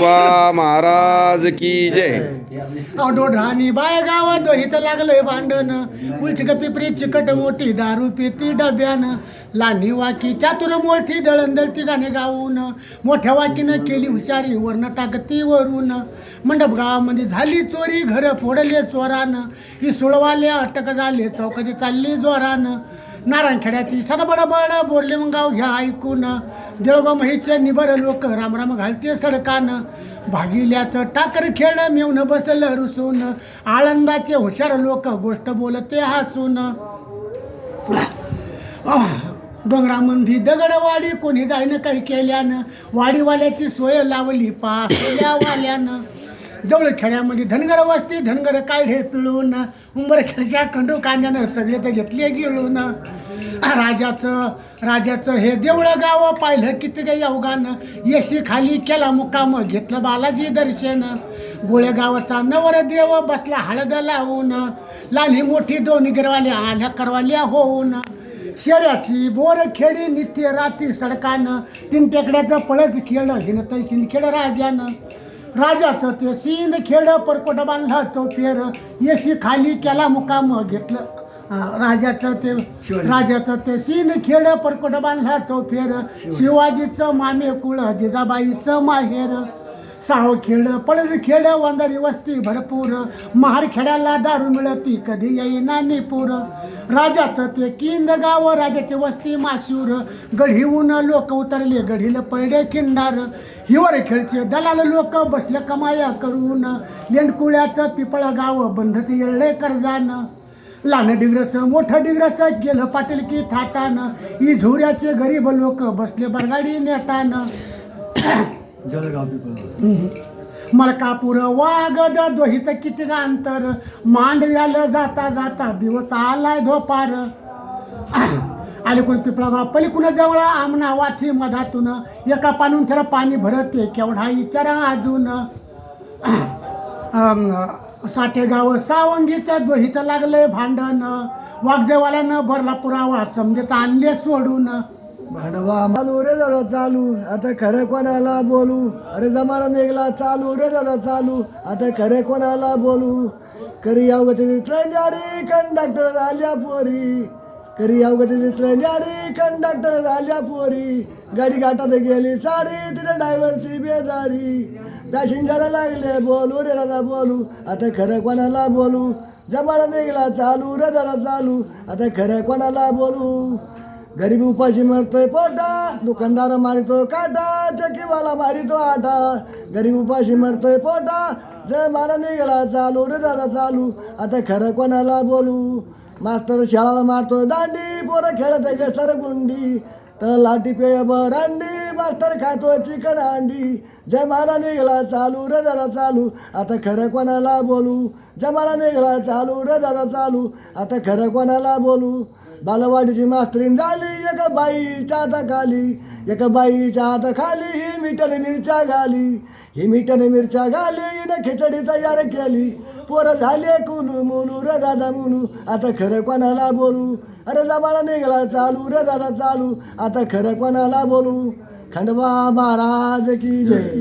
खंडोबा महाराज की जय. डोढानी बाय गावात इथं लागलंय भांडण. उलचिक पिपरी चिकट मोठी दारू पिती डब्यानं. लानी वाकी चातुर मोठी दळण दळती गाणे गाऊन. मोठ्या वाकीनं केली हुशारी वरनं टाकती वरून. मंडप गावामध्ये झाली चोरी घर फोडले चोरानं. ही सुळवाले अटक झाले चौकशी चालली जोरानं. नारायणखेड्याची सडबडबड बोरले मग ह्या ऐकून. देळगाव माहीचे निबर लोक रामराम घालते सडकानं. भागिल्याचं टाकर खेळ मेवणं बसलं रुसून. आळंदाचे हुशार लोक गोष्ट बोलते हसून. डोंगरामंदी दगडवाडी कोणी जाईन काही केल्यानं? वाडीवाल्याची सोय लावली पाहिल्यावाल्यानं. जवळ खेड्यामध्ये धनगर वस्ती धनगर काढे पिळून? उंबरखेडच्या खंडू कांद्यानं सगळे ते घेतले गिळून. राजाचं राजाचं हे देवळं गाव पाहिलं किती काही अवघानं येशी खाली केला मुकाम घेतलं बालाजी दर्शन. गोळेगावचा नवरदेव नवर देव बसला हळद लावून. लाली मोठी दोन गिरवाल्या आल्या करवाल्या होऊन. शेऱ्याची बोर खेडी नित्य राती सडकानं. तीन टेकड्याचं पळत खेळ हिन तैसीन खेळ राजानं. राजाचं ते सीन खेळ परकोट बांधला चौफेर येशी खाली केला मुकाम घेतलं. राजाचं ते राजाचं ते सीन खेळ परकोट बांधला चौफेर शिवाजीचं मामे कुळ जिजाबाईचं माहेर. साव खेळ पळज खेळ वस्ती भरपूर. महार खेड्याला दारू मिळती कधी येईना निपूर. राजाचं ते किंद गाव राजाची वस्ती माशूर. गढीहून लोक उतरले गढील पैडे किंडार हिवर खेळचे दलाल लोक बसले कमाया करून. लेंडकुळ्याचं पिपळ गाव बंधत येळले कर्जानं. लहान डिग्रस मोठं डिग्रस गेलं पाटील की थाटानं. इझुऱ्याचे झुऱ्याचे गरीब लोक बसले बरगाडी नेटानं. जळगाव. पिपळा मलकापूर वागद दोहित किती अंतर? मांडव्याला जाता जाता दिवस आलाय धोपार. अलीकून पिपळागाव? पलीकून जवळ आमना वाथी मधातून. एका पाणून थेरा पाणी भरते केवढा इचारा अजून. साठेगाव सावंगीचं दोहित लागलंय भांडण. वागजेवाल्यानं भरला पुरावा समजत आणले सोडून. भांडवा चालू रे दादा चालू. आता खरं कोणाला बोलू? अरे जमाना निघला चालू रे दादा चालू. आता खरं कोणाला बोलू? करी अवगत न्यारी कंडक्टर झाल्या पोरी. करी अवगत न्यारी कंडक्टर झाल्या पोरी. गाडी घाटात गेली सारी तिथे ड्रायव्हरची बेजारी. पॅसेंजरला लागले बोलू रे दादा बोलू. आता खरं कोणाला बोलू? जमाना निघला चालू रे दादा चालू. आता खरं कोणाला बोलू? गरीब उपाशी मरतोय पोटा. दुकानदार मारितो काटा. चकीवाला मारितो आटा. गरीब उपाशी मरतोय पोटा. जय मारा निघाला चालू रे दादा चालू. आता खरं कोणाला बोलू? मास्तर शाळाला मारतोय दांडी. पोरं खेळत आहे सरगुंडी. तर लाठी पेय बरांडी. मास्तर खातोय चिकन अंडी. जय मारा निघाला चालू रे दादा चालू. आता खरं कोणाला बोलू? जमाना निघाला चालू रे दादा चालू. आता खरं कोणाला बोलू? बालवाडीची मास्तरीन झाली एका बाईच्या हाताखाली एका बाईच्या हाताखाली ही मिठाने मिरच्या घाली. ही मिठाने मिरच्या घाली हिनं खिचडी तयार केली. पोरं झाले कुलू मुलू रे दादा मुलू आता खरं कोणाला बोलू? अरे जमाना निघाला चालू रे दादा चालू आता खरं कोणाला बोलू? खंडवा महाराज की जय.